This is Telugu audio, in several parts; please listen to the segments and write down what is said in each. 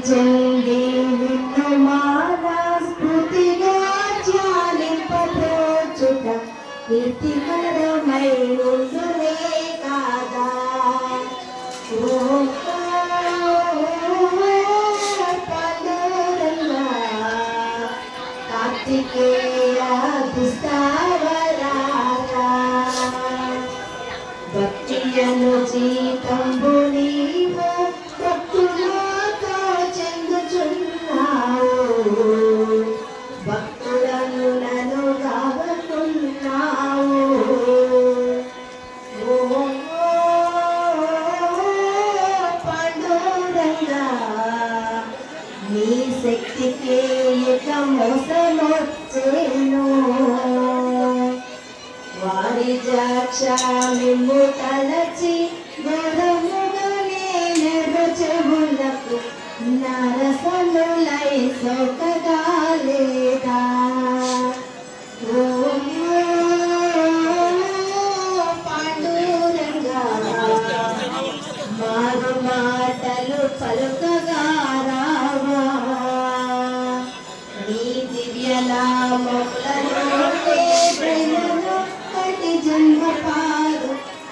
చెంది నిన్ను మానా స్ఫూర్తిగా ధ్యానింపదోచుట కీర్తికరమై ఉండునే కాదా ఓ కార్తికేయ దుస్తావరారా భక్తియను జీతంబు నీ శక్తికి ఇక మోసమొచ్చేను వారి జాక్షామిము తలచి గరముగనే నెరచెవులకు నరసనులై సొకగాలేదా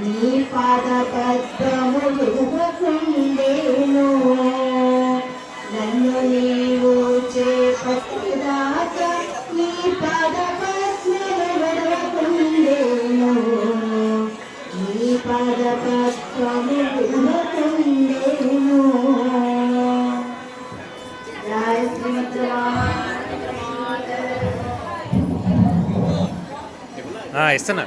నీ పాద పద్మము విడవకుండేను నన్ను నీవు చేపట్టిదాక నీ పాద పద్మము నీ పాద పద్మము విడవకుండేను ఇస్తున్నా.